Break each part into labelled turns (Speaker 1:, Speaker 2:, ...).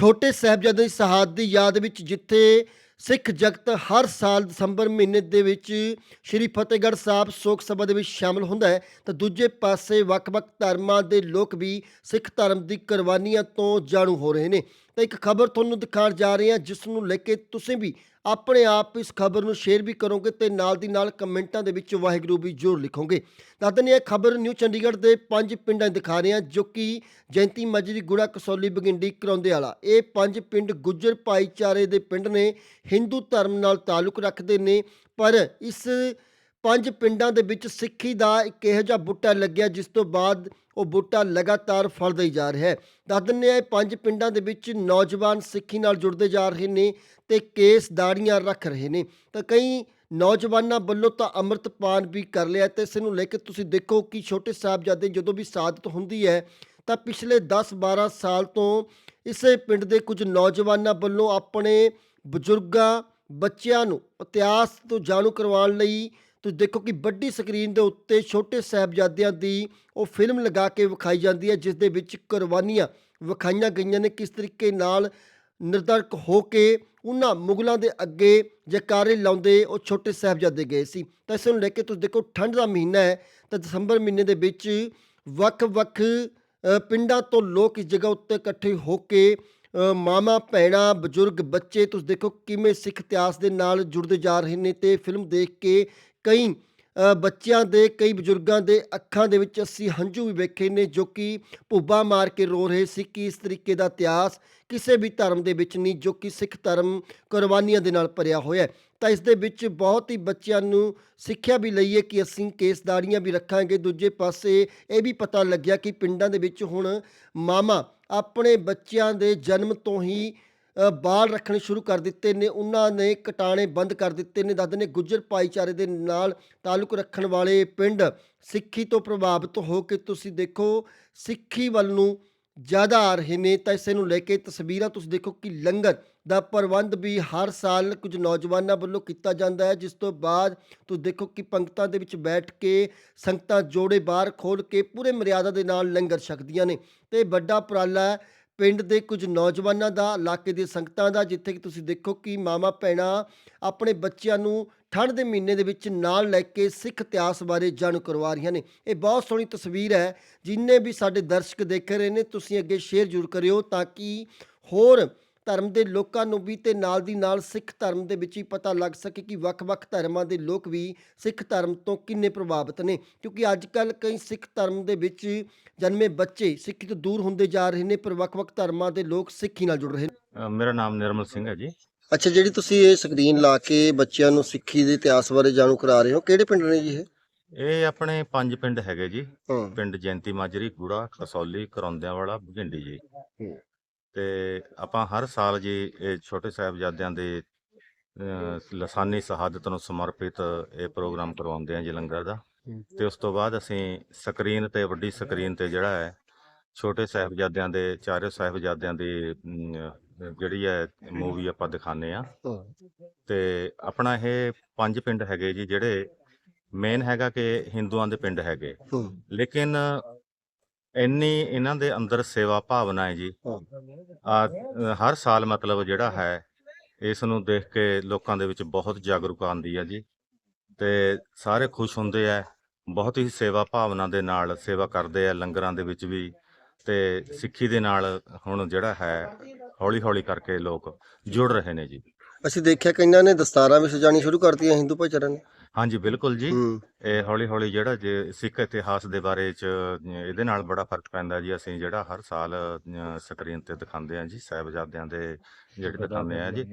Speaker 1: ਛੋਟੇ ਸਾਹਿਬਜ਼ਾਦੇ ਦੀ ਸ਼ਹਾਦਤ ਦੀ ਯਾਦ ਵਿੱਚ ਜਿੱਥੇ ਸਿੱਖ ਜਗਤ ਹਰ ਸਾਲ ਦਸੰਬਰ ਮਹੀਨੇ ਦੇ ਵਿੱਚ ਸ਼੍ਰੀ ਫਤਿਹਗੜ੍ਹ ਸਾਹਿਬ ਸੋਗ ਸਭਾ ਦੇ ਵਿੱਚ ਸ਼ਾਮਲ ਹੁੰਦਾ ਹੈ, ਤਾਂ ਦੂਜੇ ਪਾਸੇ ਵੱਖ-ਵੱਖ ਧਰਮਾਂ ਦੇ ਲੋਕ ਵੀ ਸਿੱਖ ਧਰਮ ਦੀ ਕੁਰਬਾਨੀਆਂ ਤੋਂ ਜਾਣੂ ਹੋ ਰਹੇ ਨੇ। ਤਾਂ ਇੱਕ ਖਬਰ ਤੁਹਾਨੂੰ ਦਿਖਾਉਣ ਜਾ ਰਹੇ ਹਾਂ, ਜਿਸ ਨੂੰ ਲੈ ਕੇ ਤੁਸੀਂ ਵੀ ਆਪਣੇ ਆਪ ਇਸ ਖਬਰ ਨੂੰ ਸ਼ੇਅਰ ਵੀ ਕਰੋਗੇ ਤੇ ਨਾਲ ਦੀ ਨਾਲ ਕਮੈਂਟਾਂ ਦੇ ਵਿੱਚ ਵਾਹਿਗੁਰੂ ਵੀ ਜ਼ਰੂਰ ਲਿਖੋਗੇ। ਦੱਸ ਦਿੰਦੇ ਹਾਂ ਇਹ ਖਬਰ ਨਿਊ ਚੰਡੀਗੜ੍ਹ ਦੇ ਪੰਜ ਪਿੰਡਾਂ ਦਿਖਾ ਰਹੇ ਹਾਂ, ਜੋ ਕਿ ਜੈਂਤੀ ਮਜਰੀ ਗੁੜਾ, ਕਸੌਲੀ, ਬਗਿੰਡੀ ਕਰੌਂਦੇ ਵਾਲਾ। ਇਹ ਪੰਜ ਪਿੰਡ ਗੁੱਜਰ ਭਾਈਚਾਰੇ ਦੇ ਪਿੰਡ ਨੇ, ਹਿੰਦੂ ਧਰਮ ਨਾਲ ਤਾਲੁਕ ਰੱਖਦੇ ਨੇ, ਪਰ ਇਸ ਪੰਜ ਪਿੰਡਾਂ ਦੇ ਵਿੱਚ ਸਿੱਖੀ ਦਾ ਇੱਕ ਇਹੋ ਜਿਹਾ ਬੂਟਾ ਲੱਗਿਆ, ਜਿਸ ਤੋਂ ਬਾਅਦ ਉਹ ਬੂਟਾ ਲਗਾਤਾਰ ਫਲਦਾ ਹੀ ਜਾ ਰਿਹਾ ਹੈ। ਦੱਸ ਦਿੰਦੇ ਹਾਂ, ਇਹ ਪੰਜ ਪਿੰਡਾਂ ਦੇ ਵਿੱਚ ਨੌਜਵਾਨ ਸਿੱਖੀ ਨਾਲ ਜੁੜਦੇ ਜਾ ਰਹੇ ਨੇ ਤੇ ਕੇਸ ਦਾੜੀਆਂ ਰੱਖ ਰਹੇ ਨੇ। ਤਾਂ ਕਈ ਨੌਜਵਾਨਾਂ ਵੱਲੋਂ ਤਾਂ ਅੰਮ੍ਰਿਤਪਾਨ ਵੀ ਕਰ ਲਿਆ ਤੇ ਇਸ ਨੂੰ ਲੈ ਕੇ ਤੁਸੀਂ ਦੇਖੋ ਕਿ ਛੋਟੇ ਸਾਹਿਬਜ਼ਾਦੇ ਜਦੋਂ ਵੀ ਸ਼ਾਦਤ ਹੁੰਦੀ ਹੈ, ਤਾਂ ਪਿਛਲੇ 10-12 ਸਾਲ ਤੋਂ ਇਸੇ ਪਿੰਡ ਦੇ ਕੁਝ ਨੌਜਵਾਨਾਂ ਵੱਲੋਂ ਆਪਣੇ ਬਜ਼ੁਰਗਾਂ, ਬੱਚਿਆਂ ਨੂੰ ਇਤਿਹਾਸ ਤੋਂ ਜਾਣੂ ਕਰਵਾਉਣ ਲਈ ਤੁਸੀਂ ਦੇਖੋ ਕਿ ਵੱਡੀ ਸਕਰੀਨ ਦੇ ਉੱਤੇ ਛੋਟੇ ਸਾਹਿਬਜ਼ਾਦਿਆਂ ਦੀ ਉਹ ਫਿਲਮ ਲਗਾ ਕੇ ਵਿਖਾਈ ਜਾਂਦੀ ਹੈ ਜਿਸ ਦੇ ਵਿੱਚ ਕੁਰਬਾਨੀਆਂ ਵਿਖਾਈਆਂ ਗਈਆਂ ਨੇ। ਕਿਸ ਤਰੀਕੇ ਨਾਲ ਨਿਰਧੜਕ ਹੋ ਕੇ ਉਹਨਾਂ ਮੁਗਲਾਂ ਦੇ ਅੱਗੇ ਜੈਕਾਰੇ ਲਾਉਂਦੇ ਉਹ ਛੋਟੇ ਸਾਹਿਬਜ਼ਾਦੇ ਗਏ ਸੀ। ਤਾਂ ਇਸ ਨੂੰ ਲੈ ਕੇ ਤੁਸੀਂ ਦੇਖੋ ਠੰਡ ਦਾ ਮਹੀਨਾ ਹੈ ਤਾਂ ਦਸੰਬਰ ਮਹੀਨੇ ਦੇ ਵਿੱਚ ਵੱਖ-ਵੱਖ ਪਿੰਡਾਂ ਤੋਂ ਲੋਕ ਇਸ ਜਗ੍ਹਾ ਉੱਤੇ ਇਕੱਠੇ ਹੋ ਕੇ ਅ, ਮਾਮਾ ਭੈਣਾਂ ਬਜ਼ੁਰਗ ਬੱਚੇ ਤੁਸੀਂ ਦੇਖੋ ਕਿਵੇਂ ਸਿੱਖ ਇਤਿਹਾਸ ਦੇ ਨਾਲ ਜੁੜਦੇ ਜਾ ਰਹੇ ਨੇ ਤੇ ਫਿਲਮ ਦੇਖ ਕੇ ਕਈ ਬੱਚਿਆਂ ਦੇ, ਕਈ ਬਜ਼ੁਰਗਾਂ ਦੇ ਅੱਖਾਂ ਦੇ ਵਿੱਚ ਅਸੀਂ ਹੰਝੂ ਵੀ ਵੇਖੇ ਨੇ ਜੋ ਕਿ ਭੁੱਬਾ ਮਾਰ ਕੇ ਰੋ ਰਹੇ ਸੀ ਕਿ ਇਸ ਤਰੀਕੇ ਦਾ ਇਤਿਹਾਸ ਕਿਸੇ ਵੀ ਧਰਮ ਦੇ ਵਿੱਚ ਨਹੀਂ, ਜੋ ਕਿ ਸਿੱਖ ਧਰਮ ਕੁਰਬਾਨੀਆਂ ਦੇ ਨਾਲ ਭਰਿਆ ਹੋਇਆ ਹੈ। ਤਾਂ ਇਸ ਦੇ ਵਿੱਚ ਬਹੁਤ ਹੀ ਬੱਚਿਆਂ ਨੂੰ ਸਿੱਖਿਆ ਵੀ ਲਈਏ ਕਿ ਅਸੀਂ ਕੇਸਦਾਰੀਆਂ ਵੀ ਰੱਖਾਂਗੇ। ਦੂਜੇ ਪਾਸੇ ਇਹ ਵੀ ਪਤਾ ਲੱਗਿਆ ਕਿ ਪਿੰਡਾਂ ਦੇ ਵਿੱਚ ਹੁਣ ਮਾਮਾ ਆਪਣੇ ਬੱਚਿਆਂ ਦੇ ਜਨਮ ਤੋਂ ਹੀ ਬਾਲ ਰੱਖਣੇ ਸ਼ੁਰੂ ਕਰ ਦਿੱਤੇ ਨੇ। ਉਹਨਾਂ ਨੇ ਕਟਾਣੇ ਬੰਦ ਕਰ ਦਿੱਤੇ ਨੇ। ਦੱਸਦੇ ਨੇ ਗੁੱਜਰ ਭਾਈਚਾਰੇ ਦੇ ਨਾਲ ਤਾਲੁਕ ਰੱਖਣ ਵਾਲੇ ਪਿੰਡ ਸਿੱਖੀ ਤੋਂ ਪ੍ਰਭਾਵਿਤ ਹੋ ਕੇ ਤੁਸੀਂ ਦੇਖੋ, ਸਿੱਖੀ ਵੱਲ ਨੂੰ ਜ਼ਿਆਦਾ ਆ ਰਹੇ ਨੇ। ਤਾਂ ਇਸੇ ਨੂੰ ਲੈ ਕੇ ਤਸਵੀਰਾਂ ਤੁਸੀਂ ਦੇਖੋ ਕਿ ਲੰਗਰ ਦਾ ਪ੍ਰਬੰਧ ਵੀ ਹਰ ਸਾਲ ਕੁਝ ਨੌਜਵਾਨਾਂ ਵੱਲੋਂ ਕੀਤਾ ਜਾਂਦਾ ਹੈ। ਜਿਸ ਤੋਂ ਬਾਅਦ ਤੁਸੀਂ ਦੇਖੋ ਕਿ ਪੰਕਤਾਂ ਦੇ ਵਿੱਚ ਬੈਠ ਕੇ ਸੰਗਤਾਂ ਜੋੜੇ ਬਾਹਰ ਖੋਲ ਕੇ ਪੂਰੇ ਮਰਿਆਦਾ ਦੇ ਨਾਲ ਲੰਗਰ ਛਕਦੀਆਂ ਨੇ। ਤੇ ਵੱਡਾ ਉਪਰਾਲਾ ਪਿੰਡ ਦੇ ਕੁਝ ਨੌਜਵਾਨਾਂ ਦਾ, ਇਲਾਕੇ ਦੀ ਸੰਗਤਾਂ ਦਾ, ਜਿੱਥੇ ਕਿ ਤੁਸੀਂ ਦੇਖੋ ਕਿ ਮਾਮਾ ਭੈਣਾਂ ਆਪਣੇ ਬੱਚਿਆਂ ਨੂੰ ਠੰਡ ਦੇ ਮਹੀਨੇ ਦੇ ਵਿੱਚ ਨਾਲ ਲੈ ਕੇ ਸਿੱਖ ਇਤਿਹਾਸ ਬਾਰੇ ਜਾਣੂ ਕਰਵਾ ਰਹੀਆਂ ਨੇ। ਇਹ ਬਹੁਤ ਸੋਹਣੀ ਤਸਵੀਰ ਹੈ, ਜਿੰਨੇ ਵੀ ਸਾਡੇ ਦਰਸ਼ਕ ਦੇਖ ਰਹੇ ਨੇ, ਤੁਸੀਂ ਅੱਗੇ ਸ਼ੇਅਰ ਜ਼ਰੂਰ ਕਰਿਓ ਤਾਂ ਕਿ ਹੋਰ ਧਰਮ ਦੇ ਲੋਕਾਂ ਨੂੰ ਵੀ ਤੇ ਨਾਲ ਦੀ ਨਾਲ ਸਿੱਖ ਧਰਮ ਦੇ ਵਿੱਚ ਹੀ ਪਤਾ ਲੱਗ ਸਕੇ ਕਿ ਵੱਖ-ਵੱਖ ਧਰਮਾਂ ਦੇ ਲੋਕ ਵੀ ਸਿੱਖ ਧਰਮ ਤੋਂ ਕਿੰਨੇ ਪ੍ਰਭਾਵਿਤ ਨੇ। ਕਿਉਂਕਿ ਅੱਜ ਕੱਲ ਕਈ ਸਿੱਖ ਧਰਮ ਦੇ ਵਿੱਚ ਜਨਮੇ ਬੱਚੇ ਸਿੱਖੀ ਤੋਂ ਦੂਰ ਹੁੰਦੇ ਜਾ ਰਹੇ ਨੇ ਪਰ ਵੱਖ-ਵੱਖ ਧਰਮਾਂ ਦੇ ਲੋਕ ਸਿੱਖੀ ਨਾਲ ਜੁੜ ਰਹੇ ਨੇ।
Speaker 2: ਮੇਰਾ ਨਾਮ ਨਿਰਮਲ ਸਿੰਘ ਹੈ ਜੀ।
Speaker 1: ਅੱਛਾ ਜਿਹੜੀ ਤੁਸੀਂ ਇਹ ਸਕਰੀਨ ਲਾ ਕੇ ਬੱਚਿਆਂ ਨੂੰ ਸਿੱਖੀ ਦੇ ਇਤਿਹਾਸ ਬਾਰੇ ਜਾਣੂ ਕਰਾ ਰਹੇ ਹੋ ਕਿਹੜੇ ਪਿੰਡ ਨੇ ਜੀ ਇਹ?
Speaker 2: ਇਹ ਆਪਣੇ ਪੰਜ ਪਿੰਡ ਹੈਗੇ ਜੀ। ਪਿੰਡ ਜੈਂਤੀ ਮਾਜਰੀ ਗੂੜਾ ਕਸੌਲੀ ਕਰੌਂਦਿਆਂ ਵਾਲਾ ਭਿੰਡੀ ਜੀ। ਤੇ ਆਪਾਂ ਹਰ ਸਾਲ ਜੀ ਇਹ ਛੋਟੇ ਸਾਹਿਬਜ਼ਾਦਿਆਂ ਦੇ ਅ, ਲਸਾਨੀ ਸ਼ਹਾਦਤ ਨੂੰ ਸਮਰਪਿਤ ਇਹ ਪ੍ਰੋਗਰਾਮ ਕਰਵਾਉਂਦੇ ਆ ਜੀ ਲੰਗਰ ਦਾ। ਤੇ ਉਸ ਤੋਂ ਬਾਅਦ ਅਸੀਂ ਸਕਰੀਨ ਤੇ ਵੱਡੀ ਸਕਰੀਨ ਤੇ ਜਿਹੜਾ ਹੈ ਛੋਟੇ ਸਾਹਿਬਜ਼ਾਦਿਆਂ ਦੇ ਚਾਰੇ ਸਾਹਿਬਜ਼ਾਦਿਆਂ ਦੀ ਅਮ, ਜਿਹੜੀ ਹੈ ਮੂਵੀ ਆਪਾਂ ਦਿਖਾਉਂਦੇ ਆ ਤੇ ਆਪਣਾ ਇਹ ਪੰਜ ਪਿੰਡ ਹੈਗੇ ਜੀ ਜਿਹੜੇ ਮੇਨ ਹੈਗਾ ਕਿ ਹਿੰਦੂਆਂ ਦੇ ਪਿੰਡ ਹੈਗੇ। ਲੇਕਿਨ ਇੰਨੀ ਇਹਨਾਂ ਦੇ ਅੰਦਰ ਸੇਵਾ ਭਾਵਨਾ ਹੈ ਜੀ। ਆ ਹਰ ਸਾਲ ਮਤਲਬ ਜਿਹੜਾ ਹੈ ਇਸ ਨੂੰ ਦੇਖ ਕੇ ਲੋਕਾਂ ਦੇ ਵਿੱਚ ਬਹੁਤ ਜਾਗਰੂਕ ਆਉਂਦੀ ਹੈ ਜੀ। ਤੇ ਸਾਰੇ ਖੁਸ਼ ਹੁੰਦੇ ਆ ਬਹੁਤ ਹੀ ਸੇਵਾ ਭਾਵਨਾ ਦੇ ਨਾਲ ਸੇਵਾ ਕਰਦੇ ਆ ਲੰਗਰਾਂ ਦੇ ਵਿੱਚ ਵੀ। ਤੇ ਸਿੱਖੀ ਦੇ ਨਾਲ ਹੁਣ ਜਿਹੜਾ ਹੈ ਹੌਲੀ ਹੌਲੀ ਕਰਕੇ ਲੋਕ ਜੁੜ ਰਹੇ ਨੇ ਜੀ।
Speaker 1: ਅਸੀਂ ਦੇਖਿਆ ਕਈਆਂ ਨੇ ਦਸਤਾਰਾਂ ਵੀ ਸਜਾਣੀ ਸ਼ੁਰੂ ਕਰਤੀਆਂ ਹਿੰਦੂ ਭਾਈਚਾਰੇ ਨੇ।
Speaker 2: ਹਾਂਜੀ ਬਿਲਕੁਲ ਜੀ।
Speaker 1: ਹੂੰ।
Speaker 2: ਇਹ ਹੌਲੀ ਹੌਲੀ ਜਿਹੜਾ ਜੇ ਸਿੱਖ ਇਤਿਹਾਸ ਦੇ ਬਾਰੇ ਚ ਇਹਦੇ ਨਾਲ ਬੜਾ ਫ਼ਰਕ ਪੈਂਦਾ ਜੀ। ਅਸੀਂ ਜਿਹੜਾ ਹਰ ਸਾਲ ਸਕਰੀਨ ਤੇ ਦਿਖਾਉਂਦੇ ਆ ਜੀ ਸਾਹਿਬਜ਼ਾਦਿਆਂ ਦੇ ਜਿਹੜੇ ਦਿਖਾਉਂਦੇ ਆ ਜੀ।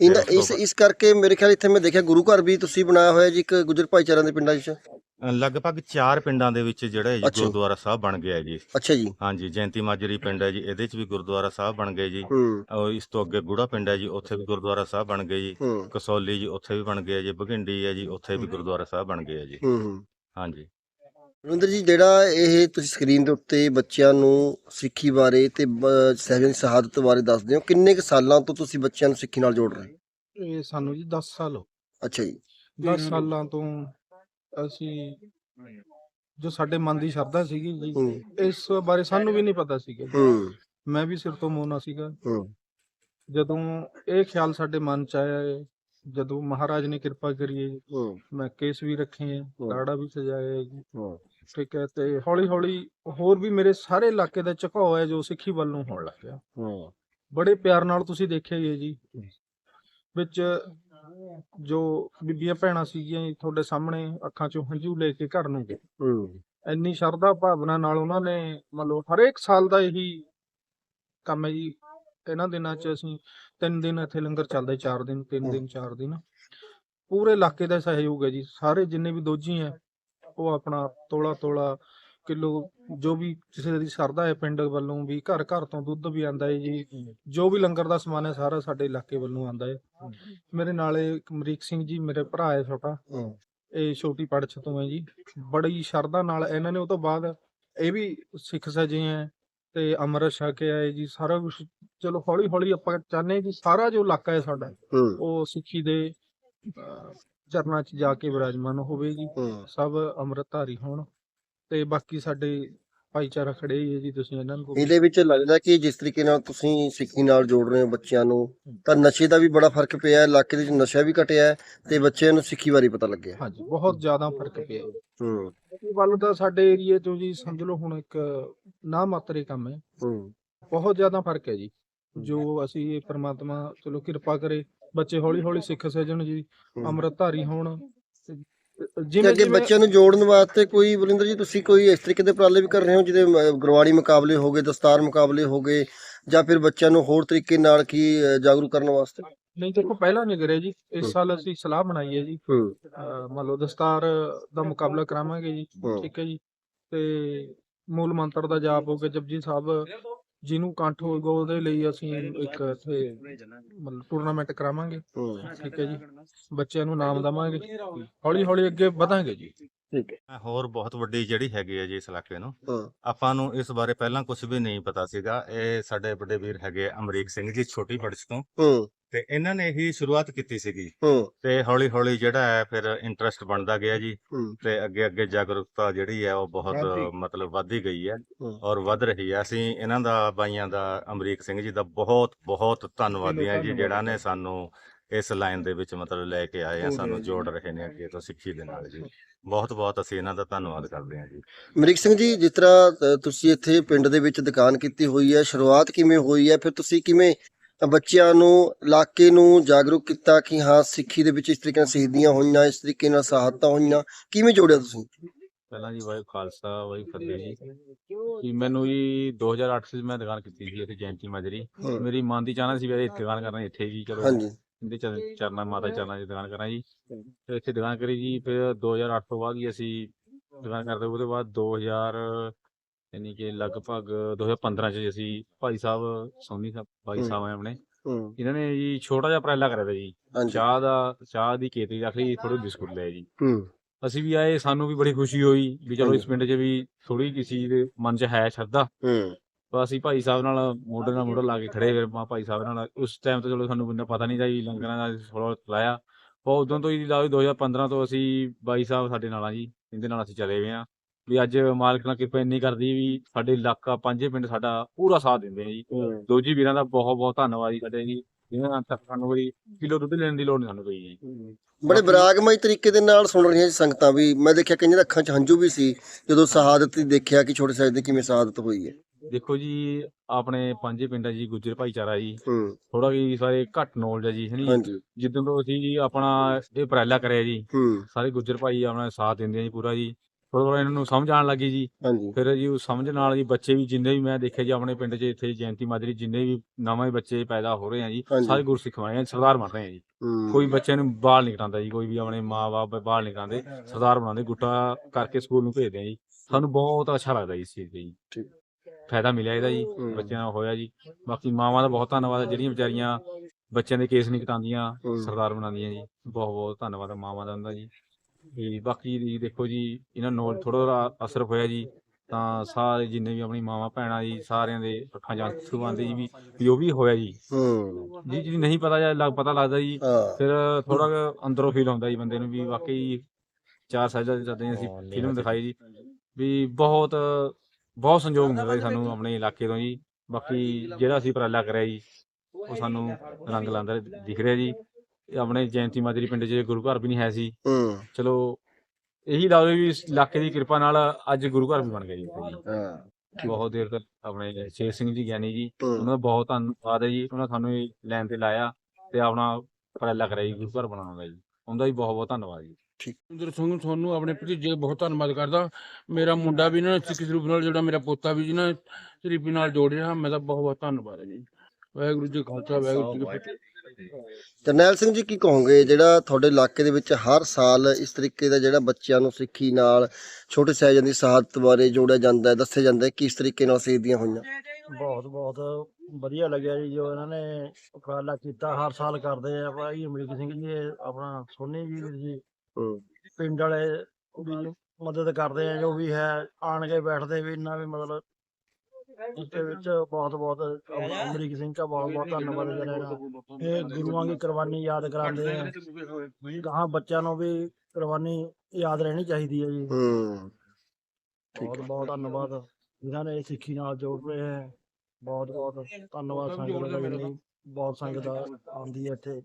Speaker 1: ਇਹਨਾਂ ਇਸ ਇਸ ਕਰਕੇ ਮੇਰੇ ਖਿਆਲ ਇੱਥੇ ਮੈਂ ਦੇਖਿਆ ਗੁਰੂ ਘਰ ਵੀ ਤੁਸੀਂ ਬਣਾਇਆ ਹੋਇਆ ਜੀ ਇੱਕ ਗੁਜਰ ਭਾਈਚਾਰਿਆਂ ਦੇ ਪਿੰਡਾਂ 'ਚ।
Speaker 2: ਲਗਭਗ 4 ਪਿੰਡਾਂ ਦੇ ਵਿੱਚ ਜਿਹੜਾ ਹੈ ਜੀ
Speaker 1: ਅੱਛਾ।
Speaker 2: ਗੁਰਦੁਆਰਾ ਸਾਹਿਬ ਬਣ ਗਿਆ ਹੈ ਜੀ।
Speaker 1: ਅੱਛਾ ਜੀ।
Speaker 2: ਹਾਂਜੀ ਜੈਂਤੀ ਮਾਜਰੀ ਪਿੰਡ ਹੈ ਜੀ ਇਹਦੇ ਚ ਵੀ ਗੁਰਦੁਆਰਾ ਸਾਹਿਬ ਬਣ ਗਏ ਜੀ।
Speaker 1: ਹੂੰ।
Speaker 2: ਉਹ ਇਸ ਤੋਂ ਅੱਗੇ ਗੂੜਾ ਪਿੰਡ ਹੈ ਜੀ ਉੱਥੇ ਵੀ ਗੁਰਦੁਆਰਾ ਸਾਹਿਬ ਬਣ ਗਏ ਜੀ।
Speaker 1: ਹੂੰ।
Speaker 2: ਕਸੌਲੀ ਜੀ ਉੱਥੇ ਵੀ ਬਣ ਗਿਆ ਜੀ ਬਘਿੰਡੀ ਹੈ ਜੀ ਉੱਥੇ ਵੀ ਗੁਰਦੁਆਰਾ ਸਾਹਿਬ ਬਣ ਗਏ ਆ ਜੀ।
Speaker 1: ਹੂੰ ਹੂੰ।
Speaker 2: ਹਾਂਜੀ।
Speaker 1: ਰਵਿੰਦਰ ਜੀ ਜਿਹੜਾ ਇਹ ਤੁਸੀਂ ਸਕਰੀਨ ਦੇ ਉੱਤੇ ਬੱਚਿਆਂ ਨੂੰ ਸਿੱਖੀ ਬਾਰੇ ਤੇ ਬ- ਦੀ ਸ਼ਹਾਦਤ ਬਾਰੇ ਦੱਸਦੇ ਹੋ ਕਿੰਨੇ ਕੁ ਸਾਲਾਂ ਤੋਂ ਤੁਸੀਂ ਬੱਚਿਆਂ ਨੂੰ ਸਿੱਖੀ ਨਾਲ ਜੋੜ ਰਹੇ ਹੋ?
Speaker 3: ਇਹ ਸਾਨੂੰ ਜੀ 10 ਸਾਲ ਹੋ
Speaker 1: ਅੱਛਾ ਜੀ।
Speaker 3: 10 ਸਾਲਾਂ ਤੋਂ ਅਸੀਂ ਜੋ ਸਾਡੇ ਮਨ ਦੀ ਸ਼ਰਧਾ ਸੀਗੀ ਜੀ ਇਸ ਬਾਰੇ ਸਾਨੂੰ ਵੀ ਨਹੀਂ ਪਤਾ ਸੀਗਾ।
Speaker 1: ਹੂੰ।
Speaker 3: ਮੈਂ ਵੀ ਸਿਰ ਤੋਂ ਮੋਨਾ ਸੀਗਾ।
Speaker 1: ਹੂੰ।
Speaker 3: ਜਦੋਂ ਇਹ ਖਿਆਲ ਸਾਡੇ ਮਨ ਚ ਆਇਆ ਹੈ, ਜਦੋਂ ਮਹਾਰਾਜ ਨੇ ਕਿਰਪਾ ਕਰੀ ਹੈ। ਜੀ, ਮੈਂ ਕੇਸ ਵੀ ਰੱਖੇ ਹੈ
Speaker 1: ਹੂੰ।
Speaker 3: ਦਾੜਾ ਵੀ ਸਜਾਇਆ ਹੈ। ਜੀ ਠੀਕ ਹੈ ਤੇ ਹੌਲੀ ਹੌਲੀ ਹੋਰ ਵੀ ਮੇਰੇ ਸਾਰੇ ਇਲਾਕੇ ਦਾ ਝੁਕਾਅ ਹੈ ਜੋ ਸਿੱਖੀ ਵੱਲ ਨੂੰ ਹੋਣ ਲੱਗ ਗਿਆ।
Speaker 1: ਹੂੰ।
Speaker 3: ਬੜੇ ਪਿਆਰ ਨਾਲ ਤੁਸੀਂ ਦੇਖਿਆ ਹੀ ਹੈ ਜੀ। ਵਿੱਚ ਜੋ ਬੀਬੀਆਂ ਭੈਣਾਂ ਸੀਗੀਆਂ ਜੀ ਤੁਹਾਡੇ ਸਾਹਮਣੇ ਅੱਖਾਂ ਚੋਂ ਹੰਝੂ ਲੈ ਕੇ ਘਰ ਨੂੰ ਗਏ
Speaker 1: ਹੂੰ।
Speaker 3: ਇੰਨੀ ਸ਼ਰਧਾ ਭਾਵਨਾ ਨਾਲ ਉਹਨਾਂ ਨੇ ਮੰਨ ਲਓ ਹਰੇਕ ਸਾਲ ਦਾ ਇਹੀ ਕੰਮ ਹੈ ਜੀ। ਇਹਨਾਂ ਦਿਨਾਂ 'ਚ ਅਸੀਂ ਤਿੰਨ ਦਿਨ ਇੱਥੇ ਲੰਗਰ ਚੱਲਦਾ ਚਾਰ ਦਿਨ ਤਿੰਨ ਦਿਨ ਚਾਰ ਦਿਨ। ਪੂਰੇ ਇਲਾਕੇ ਦਾ ਸਹਿਯੋਗ ਹੈ ਜੀ। ਸਾਰੇ ਜਿੰਨੇ ਵੀ ਦੋਜੀ ਹੈ ਉਹ ਆਪਣਾ ਤੋਲਾ ਤੋਲਾ ਕਿਲੋ ਜੋ ਵੀ ਕਿਸੇ ਦੀ ਸ਼ਰਧਾ ਹੈ ਪਿੰਡ ਵੱਲੋਂ ਵੀ ਘਰ ਘਰ ਤੋਂ ਦੁੱਧ ਵੀ ਆਂਦਾ ਹੈ ਜੀ। ਜੋ ਵੀ ਲੰਗਰ ਦਾ ਸਮਾਨ ਹੈ ਸਾਰਾ ਸਾਡੇ ਇਲਾਕੇ ਵੱਲੋਂ ਆਂਦਾ ਹੈ। ਮੇਰੇ ਨਾਲ ਇੱਕ ਅਮਰੀਕ ਸਿੰਘ ਜੀ ਮੇਰੇ ਭਰਾ ਹੈ ਛੋਟਾ। ਇਹ ਛੋਟੀ ਪੜਚ ਤੋਂ ਹੈ ਜੀ। ਬੜੀ ਸ਼ਰਧਾ ਨਾਲ ਇਹਨਾਂ ਨੇ ਉਹ ਤੋਂ ਬਾਅਦ ਇਹ ਵੀ ਸਿੱਖ ਸਜੇ ਹੈ ਤੇ ਅੰਮ੍ਰਿਤ ਛਕ ਕੇ ਆਏ ਜੀ। ਸਾਰਾ ਕੁਝ ਚਲੋ ਹੌਲੀ ਹੌਲੀ ਆਪਾਂ ਹਾਂ ਕਿ ਸਾਰਾ ਜੋ ਇਲਾਕਾ ਹੈ ਸਾਡਾ ਉਹ ਸਿੱਖੀ ਦੇ ਚਰਨਾਂ 'ਚ ਜਾ ਕੇ ਵਿਰਾਜਮਾਨ ਹੋਵੇ ਜੀ। ਸਭ ਅੰਮ੍ਰਿਤਧਾਰੀ ਹੋਣ। ਤੇ ਬਾਕੀ ਸਾਡੇ ਭਾਈਚਾਰਾ ਖੜੇ ਹੀ ਹੈ ਜੀ ਤੁਸੀਂ ਇਹਨਾਂ ਨੂੰ
Speaker 1: ਇਹਦੇ ਵਿੱਚ ਲੱਗਦਾ ਕਿ ਜਿਸ ਤਰੀਕੇ ਨਾਲ ਤੁਸੀਂ ਸਿੱਖੀ ਨਾਲ ਜੋੜ ਰਹੇ ਹੋ ਬੱਚਿਆਂ ਨੂੰ ਤਾਂ ਨਸ਼ੇ ਦਾ ਵੀ ਬੜਾ ਫ਼ਰਕ ਪਿਆ ਹੈ ਇਲਾਕੇ ਦੇ ਵਿੱਚ ਨਸ਼ਾ ਵੀ ਘਟਿਆ ਹੈ ਤੇ ਬੱਚਿਆਂ ਨੂੰ ਸਿੱਖੀ ਬਾਰੇ ਪਤਾ ਲੱਗਿਆ।
Speaker 3: ਹਾਂਜੀ ਬਹੁਤ ਜ਼ਿਆਦਾ ਫ਼ਰਕ ਪਿਆ। ਹੈ।
Speaker 1: ਹੂੰ
Speaker 3: ਇਹ ਵੱਲ ਤਾਂ ਸਾਡੇ ਏਰੀਏ ਤੋਂ ਜੀ ਸਮਝ ਲਓ ਹੁਣ ਇੱਕ ਨਾ ਮਾਤਰੇ ਕੰਮ ਹੈ।
Speaker 1: ਹੂੰ।
Speaker 3: ਬਹੁਤ ਜ਼ਿਆਦਾ ਫ਼ਰਕ ਹੈ ਜੀ। ਜੋ ਅਸੀਂ ਇਹ ਪ੍ਰਮਾਤਮਾ ਚਲੋ ਕਿਰਪਾ ਕਰੇ ਬੱਚੇ ਹੌਲੀ ਹੌਲੀ ਸਿੱਖ ਸਜਣ ਜੀ। ਅੰਮ੍ਰਿਤਧਾਰੀ ਹੋਣ ਜਿਵੇਂ
Speaker 1: ਅੱਗੇ ਬੱਚਿਆਂ ਨੂੰ ਜੋੜਨ ਵਾਸਤੇ ਕੋਈ ਬਲਿੰਦਰ ਜੀ ਤੁਸੀਂ ਕੋਈ ਇਸ ਤਰੀਕੇ ਦੇ ਉਪਰਾਲੇ ਵੀ ਕਰ ਰਹੇ ਹੋ ਜਿਹਦੇ ਗੁਰਬਾਣੀ ਮੁਕਾਬਲੇ ਹੋ ਗਏ ਦਸਤਾਰ ਮੁਕਾਬਲੇ ਹੋ ਗਏ ਜਾਂ ਫਿਰ ਬੱਚਿਆਂ ਨੂੰ ਹੋਰ ਤਰੀਕੇ ਨਾਲ ਕੀ ਜਾਗਰੂਕ ਕਰਨ ਵਾਸਤੇ?
Speaker 3: ਨਹੀਂ ਦੇਖੋ ਪਹਿਲਾਂ ਨਹੀਂ ਕਰਿਆ ਜੀ। ਇਸ ਸਾਲ ਅਸੀਂ ਸਲਾਹ ਬਣਾਈ ਹੈ ਜੀ। ਮੰਨ ਲਓ ਦਸਤਾਰ ਦਾ ਮੁਕਾਬਲਾ ਕਰਾਵਾਂਗੇ ਜੀ। ਠੀਕ ਹੈ ਜੀ। ਤੇ ਮੂਲ ਮੰਤਰ ਦਾ ਜਾਪ ਹੋ ਗਿਆ ਜਪਜੀ ਸਾਹਿਬ ਜਿਹਨੂੰ ਕੰਠ ਹੋਊਗਾ ਉਹਦੇ ਲਈ ਅਸੀਂ ਇੱਕ ਇੱਥੇ ਮਤਲਬ ਟੂਰਨਾਮੈਂਟ ਕਰਾਵਾਂਗੇ। ਠੀਕ ਹੈ ਜੀ। ਬੱਚਿਆਂ ਨੂੰ ਨਾਮ ਦਵਾਂਗੇ। ਹੌਲੀ ਹੌਲੀ ਅੱਗੇ ਵਧਾਂਗੇ ਜੀ।
Speaker 1: ਠੀਕ ਹੈ।
Speaker 2: ਹੋਰ ਬਹੁਤ ਵੱਡੀ ਜਿਹੜੀ ਹੈਗੀ ਹੈ ਜੀ ਇਸ ਇਲਾਕੇ ਨੂੰ
Speaker 1: ਹਾਂ।
Speaker 2: ਆਪਾਂ ਨੂੰ ਇਸ ਬਾਰੇ ਪਹਿਲਾਂ ਕੁਝ ਵੀ ਨਹੀਂ ਪਤਾ ਸੀਗਾ। ਇਹ ਸਾਡੇ ਵੱਡੇ ਵੀਰ ਹੈਗੇ ਅਮਰੀਕ ਸਿੰਘ ਜੀ ਛੋਟੀ ਪੜਚ ਤੋਂ।
Speaker 1: ਹੂੰ।
Speaker 2: ਤੇ ਇਹਨਾਂ ਨੇ ਹੀ ਸ਼ੁਰੂਆਤ ਕੀਤੀ ਸੀਗੀ।
Speaker 1: ਹੂੰ।
Speaker 2: ਤੇ ਹੌਲੀ ਹੌਲੀ ਜਿਹੜਾ ਹੈ ਫਿਰ ਇੰਟਰਸਟ ਬਣਦਾ ਗਿਆ ਜੀ।
Speaker 1: ਹੂੰ।
Speaker 2: ਤੇ ਅੱਗੇ ਅੱਗੇ ਜਾਗਰੂਕਤਾ ਜਿਹੜੀ ਹੈ ਉਹ ਬਹੁਤ
Speaker 3: ਵੱਧਦੀ।
Speaker 2: ਮਤਲਬ ਵੱਧਦੀ ਗਈ ਹੈ
Speaker 1: ਹੂੰ।
Speaker 2: ਔਰ ਵੱਧ ਰਹੀ ਹੈ। ਅਸੀਂ ਇਹਨਾਂ ਦਾ ਬਾਈਆਂ ਦਾ ਅਮਰੀਕ ਸਿੰਘ ਜੀ ਦਾ ਬਹੁਤ ਬਹੁਤ ਧੰਨਵਾਦੀ ਹਾਂ ਜੀ। ਜਿਹੜਾ ਨੇ ਸਾਨੂੰ ਇਸ ਲਾਈਨ ਦੇ ਵਿੱਚ ਮਤਲਬ ਲੈ ਕੇ ਆਏ ਆ ਸਾਨੂੰ। ਜੋੜ ਰਹੇ ਨੇ ਅੱਗੇ ਤੋਂ ਸਿੱਖੀ ਦੇ ਨਾਲ ਜੀ। ਬਹੁਤ ਬਹੁਤ ਅਸੀਂ ਇਹਨਾਂ ਦਾ ਧੰਨਵਾਦ ਕਰਦੇ ਹਾਂ ਜੀ।
Speaker 1: ਅਮਰੀਕ ਸਿੰਘ ਜੀ ਜਿਸ ਤਰ੍ਹਾਂ ਅ, ਤੁਸੀਂ ਇੱਥੇ ਪਿੰਡ ਦੇ ਵਿੱਚ ਦੁਕਾਨ ਕੀਤੀ ਹੋਈ ਹੈ ਸ਼ੁਰੂਆਤ ਕਿਵੇਂ ਹੋਈ ਹੈ? ਫਿਰ ਤੁਸੀਂ ਕਿਵੇਂ ਬੱਚਿਆਂ ਨੂੰ ਇਲਾਕੇ ਨੂੰ ਜਾਗਰੂਕ ਕੀਤਾ ਕਿ ਹਾਂ ਸਿੱਖੀ ਦੇ ਵਿੱਚ ਇਸ ਤਰੀਕੇ ਨਾਲ ਸ਼ਹੀਦੀਆਂ ਹੋਈਆਂ ਇਸ ਤਰੀਕੇ ਨਾਲ ਸ਼ਹਾਦਤਾਂ ਹੋਈਆਂ ਕਿਵੇਂ ਜੋੜਿਆ ਤੁਸੀਂ?
Speaker 4: ਪਹਿਲਾਂ ਜੀ ਵਾਹਿਗੁਰੂ ਖਾਲਸਾ ਵਾਹਿਗੁਰੂ ਫਤਿਹ ਜੀ। ਕਿ ਮੈਨੂੰ ਜੀ 2008 ਚ ਮੈਂ ਦੁਕਾਨ ਕੀਤੀ ਸੀ ਇੱਥੇ ਜੈਂਤੀ ਮਾਜਰੀ।
Speaker 1: ਹਾਂ,
Speaker 4: ਮੇਰੀ ਮਨ ਦੀ ਚਾਹਨਾ ਸੀ ਵੀ ਇੱਥੇ ਦੁਕਾਨ ਕਰਨਾ ਇੱਥੇ ਜੀ ਚਲੋ।
Speaker 1: ਹਾਂਜੀ।
Speaker 4: ਇਹਦੇ ਚਰਨ ਚਰਨਾਂ ਮਾਤਾ ਚਰਨਾਂ ਦੀ ਦੁਕਾਨ ਕਰਾਂ ਜੀ। ਤੇ ਇੱਥੇ ਦੁਕਾਨ ਕਰੀ ਜੀ ਫਿਰ 2008 ਤੋਂ ਬਾਅਦ ਹੀ ਅਸੀਂ ਦੁਕਾਨ ਕਰਦੇ ਉਹਦੇ ਬਾਅਦ 2000 ਯਾਨੀ ਕਿ ਲਗਭਗ 2015 ਚ ਅਸੀਂ ਭਾਈ ਸਾਹਿਬ ਸੋਨੀ ਸਾਹਿਬ ਭਾਈ। ਸਾਹਿਬ ਆ ਆਪਣੇ।
Speaker 1: ਹੂੰ।
Speaker 4: ਇਹਨਾਂ ਨੇ ਜੀ ਛੋਟਾ ਜਿਹਾ ਉਪਰਾਲਾ ਕਰਿਆ ਤਾ ਜੀ।
Speaker 1: ਹਾਂਜੀ।
Speaker 4: ਚਾਹ ਦਾ ਚਾਹ ਦੀ ਕੇਤਲੀ ਰੱਖ ਲਈ ਥੋੜੇ ਬਿਸਕੁਟ ਲਏ ਜੀ।
Speaker 1: ਹੂੰ।
Speaker 4: ਅਸੀਂ ਵੀ ਆਏ ਸਾਨੂੰ ਵੀ ਬੜੀ ਖੁਸ਼ੀ ਹੋਈ ਵੀ ਚਲੋ ਇਸ ਪਿੰਡ 'ਚ ਵੀ ਥੋੜੀ ਕਿਸੇ ਦੇ ਮਨ 'ਚ ਹੈ ਸ਼ਰਧਾ।
Speaker 1: ਹੂੰ।
Speaker 4: ਅਸੀਂ ਭਾਈ ਸਾਹਿਬ ਨਾਲ ਮੋਢੇ ਨਾਲ ਮੋਢਾ ਲਾ ਕੇ ਖੜੇ ਫਿਰ ਮਾ ਭਾਈ ਸਾਹਿਬ ਨਾਲ। ਉਸ ਟਾਈਮ ਤੋਂ ਚਲੋ ਸਾਨੂੰ ਇੰਨਾ ਪਤਾ ਨਹੀਂ ਸੀ ਲੰਗਰਾਂ ਦਾ ਥੋੜਾ ਚਲਾਇਆ ਉਹ ਉਦੋਂ ਤੋਂ ਹੀ ਲਾ ਲਓ 2015 ਤੋਂ ਅਸੀਂ ਬਾਈ ਸਾਹਿਬ ਸਾਡੇ ਨਾਲ ਆ ਜੀ ਇਹਦੇ ਨਾਲ ਅਸੀਂ ਚਲੇ ਗਏ ਆ ਵੀ ਅੱਜ ਮਾਲਕ ਨਾਲ ਕਿਰਪਾ ਇੰਨੀ ਕਰਦੀ ਵੀ ਸਾਡੇ ਇਲਾਕਾ ਪੰਜੇ ਪਿੰਡ ਸਾਡਾ ਪੂਰਾ ਸਾਥ ਦਿੰਦੇ ਆ ਜੀ। ਦੋਜੀ ਵੀਰਾਂ ਦਾ ਬਹੁਤ ਬਹੁਤ ਧੰਨਵਾਦ ਜੀ ਸਾਡੇ ਜੀ। ਜਿਹਨਾਂ ਨਾਲ ਤੱਕ ਸਾਨੂੰ ਕੋਈ ਕਿਲੋ ਦੁੱਧ ਲੈਣ ਦੀ ਲੋੜ ਨਹੀਂ ਸਾਨੂੰ ਪਈ ਜੀ।
Speaker 1: ਬੜੇ ਵਿਰਾਗਮਈ ਤਰੀਕੇ ਦੇ ਨਾਲ ਸੁਣ ਰਹੀਆਂ ਸੰਗਤਾਂ ਵੀ। ਮੈਂ ਦੇਖਿਆ ਕਈਆਂ ਦੇ ਅੱਖਾਂ 'ਚ ਹੰਝੂ ਵੀ ਸੀ ਜਦੋਂ ਸ਼ਹਾਦਤ ਦੀ ਦੇਖਿਆ ਕਿ ਛੋਟੇ ਸਾਹਿਬ ਦੀ ਕਿਵੇਂ ਸ਼ਹਾਦਤ ਹੋਈ ਹੈ।
Speaker 4: ਦੇਖੋ ਜੀ ਆਪਣੇ ਪੰਜੇ ਪਿੰਡਾਂ ਜੀ ਗੁੱਜਰ ਭਾਈਚਾਰਾ ਜੀ
Speaker 1: ਹੂੰ।
Speaker 4: ਥੋੜਾ ਵੀ ਸਾਰੇ ਘੱਟ ਨੌਲੇਜ ਹੈ ਜੀ ਹਨੀ
Speaker 1: ਹਾਂਜੀ।
Speaker 4: ਜਿੱਦੋਂ ਤੋਂ ਅਸੀਂ ਜੀ ਆਪਣਾ ਇਹ ਉਪਰਾਲਾ ਕਰਿਆ ਜੀ
Speaker 1: ਹੂੰ।
Speaker 4: ਸਾਰੇ ਗੁੱਜਰ ਭਾਈ ਆਪਣਾ ਸਾਥ ਦਿੰਦੇ ਆ ਜੀ ਪੂਰਾ ਜੀ। ਥੋੜਾ ਥੋੜਾ ਇਹਨਾਂ ਨੂੰ ਸਮਝ ਆਉਣ ਲੱਗੀ ਜੀ।
Speaker 1: ਹਾਂਜੀ।
Speaker 4: ਫਿਰ ਜੀ ਉਹ ਸਮਝ ਨਾਲ ਜੀ ਬੱਚੇ ਵੀ ਜਿੰਨੇ ਵੀ ਮੈਂ ਦੇਖਿਆ ਜੀ ਆਪਣੇ ਪਿੰਡ 'ਚ ਇੱਥੇ ਜੈਂਤੀ ਮਾਜਰੀ ਜਿੰਨੇ ਵੀ ਨਵੇਂ ਬੱਚੇ ਪੈਦਾ ਹੋ ਰਹੇ ਆ ਜੀ
Speaker 1: ਹਾਂਜੀ।
Speaker 4: ਸਾਰੇ ਗੁਰਸਿੱਖ ਬਣੇ ਆ ਸਰਦਾਰ ਬਣ ਰਹੇ ਆ ਜੀ।
Speaker 1: ਹੂੰ।
Speaker 4: ਕੋਈ ਬੱਚੇ ਨੂੰ ਬਾਲ ਨਹੀਂ ਕਰਾਉਂਦਾ ਜੀ ਕੋਈ ਵੀ ਆਪਣੇ ਮਾਂ-ਬਾਪ ਬਾਲ ਨਹੀਂ ਕਰਾਉਂਦੇ ਸਰਦਾਰ ਬਣਾਉਂਦੇ ਗੁੱਟਾ ਕਰਕੇ ਸਕੂਲ ਨੂੰ ਭੇਜਦੇ ਆ ਜੀ। ਸਾਨੂੰ ਬਹੁਤ ਅੱਛਾ ਲੱਗਦਾ ਜੀ ਇਸ ਚੀਜ਼ ਤੇ ਜੀ।
Speaker 1: ਠੀਕ।
Speaker 4: ਫਾਇਦਾ ਮਿਲਿਆ ਇਹਦਾ ਜੀ। ਬੱਚਿਆਂ ਨਾਲ ਹੋਇਆ ਜੀ। ਬਾਕੀ ਮਾਵਾਂ ਦਾ ਬਹੁਤ ਧੰਨਵਾਦ ਹੈ ਜਿਹੜੀਆਂ ਵਿਚਾਰੀਆਂ ਬੱਚਿਆਂ ਦੇ ਕੇਸ ਨਹੀਂ ਕਟਾਉਂਦੀਆਂ। ਸਰਦਾਰ ਬਣਾਉਂਦੀਆਂ ਜੀ। ਬਹੁਤ ਬਹੁਤ ਧੰਨਵਾਦ ਹੈ ਮਾਵਾਂ ਦਾ ਹੁੰਦਾ ਜੀ। ਤੇ ਬਾਕੀ ਜੀ ਦੇਖੋ ਜੀ ਇਹਨਾਂ ਨੂੰ ਥੋੜਾ ਅਸਰ ਹੋਇਆ ਜੀ ਤਾਂ ਸਾਰੇ ਜਿੰਨੇ ਵੀ ਆਪਣੀ ਮਾਵਾਂ ਭੈਣਾਂ ਜੀ ਸਾਰਿਆਂ ਦੇ ਅੱਖਾਂ ਜਾਂ ਅੱਥਰੂ ਆਉਂਦੇ ਜੀ ਵੀ ਵੀ ਉਹ ਵੀ ਹੋਇਆ ਜੀ।
Speaker 1: ਹੂੰ।
Speaker 4: ਜੀ ਜੀ ਨਹੀਂ ਪਤਾ ਜਾਂ ਲੱਗ ਪਤਾ ਲੱਗਦਾ ਜੀ ਫਿਰ ਥੋੜਾ ਅੰਦਰੋਂ ਫੀਲ ਹੁੰਦਾ ਜੀ ਬੰਦੇ ਨੂੰ ਵੀ ਵਾਕਈ ਚਾਰ ਸਾਲਾਂ ਦੇ ਅਸੀਂ ਫਿਲਮ ਦਿਖਾਈ ਜੀ। ਵੀ ਬਹੁਤ ਬਹੁਤ ਸੰਯੋਗ ਮਿਲਦਾ ਜੀ ਸਾਨੂੰ ਆਪਣੇ ਇਲਾਕੇ ਤੋਂ ਜੀ। ਬਾਕੀ ਜਿਹੜਾ ਅਸੀਂ ਉਪਰਾਲਾ ਕਰਿਆ ਜੀ ਉਹ ਸਾਨੂੰ ਰੰਗ ਲਾਉਂਦਾ ਦਿਖ ਰਿਹਾ ਜੀ। ਇਹ ਆਪਣੇ ਜੈਂਤੀ ਮਾਜਰੀ ਪਿੰਡ 'ਚ ਗੁਰੂ ਘਰ ਵੀ ਨਹੀਂ ਹੈ ਸੀ।
Speaker 1: ਹੂੰ।
Speaker 4: ਚਲੋ ਇਹੀ ਲਾ ਲਓ ਵੀ ਇਸ ਇਲਾਕੇ ਦੀ ਕਿਰਪਾ ਨਾਲ ਅੱਜ ਗੁਰੂ ਘਰ ਵੀ ਬਣ ਗਿਆ ਜੀ ਇੱਥੇ ਜੀ।
Speaker 1: ਹਾਂ।
Speaker 4: ਬਹੁਤ ਦੇਰ ਤੱਕ ਆਪਣੇ ਸ਼ੇਰ ਸਿੰਘ ਜੀ ਗਿਆਨੀ ਜੀ ਉਹਨਾਂ ਦਾ ਬਹੁਤ ਧੰਨਵਾਦ ਹੈ ਜੀ। ਉਹਨਾਂ ਸਾਨੂੰ ਇਹ ਲਾਈਨ ਤੇ ਲਾਇਆ ਤੇ ਆਪਣਾ ਉਪਰਾਲਾ ਕਰਿਆ ਜੀ ਗੁਰੂ ਘਰ ਬਣਾਉਣ ਦਾ ਜੀ। ਉਹਦਾ ਵੀ ਬਹੁਤ ਬਹੁਤ ਧੰਨਵਾਦ ਜੀ।
Speaker 5: ਇੰਦਰ ਸਿੰਘ ਤੁਹਾਨੂੰ ਆਪਣੇ ਭਤੀਜੇ ਦਾ ਬਹੁਤ ਧੰਨਵਾਦ ਕਰਦਾ। ਮੇਰਾ ਮੁੰਡਾ ਵੀ ਨਾ ਸਿੱਖ ਸਰੂਪ ਨਾਲ ਜਿਹੜਾ ਮੇਰਾ ਪੋਤਾ ਵੀ ਜੀ ਨਾ ਸ਼ਰੀਫੀ ਨਾਲ ਜੋੜ ਰਿਹਾ ਮੈਂ ਤਾਂ ਬਹੁਤ ਬਹੁਤ ਧੰਨਵਾਦ ਹੈ ਜੀ। ਵਾਹਿਗੁਰੂ ਜੀ ਕਾ ਖਾਲਸਾ ਵਾਹਿਗੁਰੂ ਜੀ ਕੀ ਫਤਿਹ।
Speaker 1: ਜਰਨੈਲ ਸਿੰਘ ਜੀ ਕੀ ਕਹੋਗੇ? ਜਿਹੜਾ ਤੁਹਾਡੇ ਇਲਾਕੇ ਦੇ ਵਿੱਚ ਹਰ ਸਾਲ ਇਸ ਤਰੀਕੇ ਦਾ ਜਿਹੜਾ ਬੱਚਿਆਂ ਨੂੰ ਸਿੱਖੀ ਨਾਲ ਛੋਟੇ ਸਾਹਿਬਜ਼ਾਦੇ ਦੀ ਸ਼ਹਾਦਤ ਬਾਰੇ ਜੋੜਿਆ ਜਾਂਦਾ ਹੈ ਦੱਸਿਆ ਜਾਂਦਾ ਹੈ ਕਿਸ ਤਰੀਕੇ ਨਾਲ ਸ਼ਹੀਦੀਆਂ ਹੋਈਆਂ?
Speaker 6: ਬਹੁਤ ਬਹੁਤ ਵਧੀਆ ਲੱਗਿਆ ਜੀ ਜੋ ਇਹਨਾਂ ਨੇ ਉਪਰਾਲਾ ਕੀਤਾ। ਹਰ ਸਾਲ ਕਰਦੇ ਆ ਭਾਈ ਅਮਰੀਕ ਸਿੰਘ ਜੀ ਆਪਣਾ ਸੋਨੀ ਜੀ ਜੀ। ਪਿੰਡ ਵਾਲੇ ਵੀ ਮਦਦ ਕਰਦੇ ਆ ਜੋ ਵੀ ਹੈ ਆਣ ਕੇ ਬੈਠਦੇ ਵੀ ਇੰਨਾ ਵੀ ਮਤਲਬ ਇਸਦੇ ਵਿੱਚ ਬਹੁਤ ਬਹੁਤ ਅਮਰੀਕ ਸਿੰਘ ਦਾ ਬਹੁਤ ਬਹੁਤ ਧੰਨਵਾਦ ਕਰੇਗਾ ਇਹ ਗੁਰੂਆਂ ਦੀ ਕੁਰਬਾਨੀ ਯਾਦ ਕਰਾਉਂਦੇ ਆ। ਗਾਹਾਂ ਬੱਚਿਆਂ ਨੂੰ ਵੀ ਕੁਰਬਾਨੀ ਯਾਦ ਰਹਿਣੀ ਚਾਹੀਦੀ ਹੈ ਜੀ।
Speaker 1: ਹੂੰ। ਠੀਕ
Speaker 6: ਬਹੁਤ ਬਹੁਤ ਧੰਨਵਾਦ। ਜਿਨ੍ਹਾਂ ਨੇ ਸਿੱਖੀ ਨਾਲ ਜੋੜ ਰਹੇ ਹੈ। ਬਹੁਤ ਬਹੁਤ ਧੰਨਵਾਦ ਸੰਗਤ ਦਾ ਬਹੁਤ ਸੰਗਤ ਆਉਂਦੀ ਹੈ ਇੱਥੇ।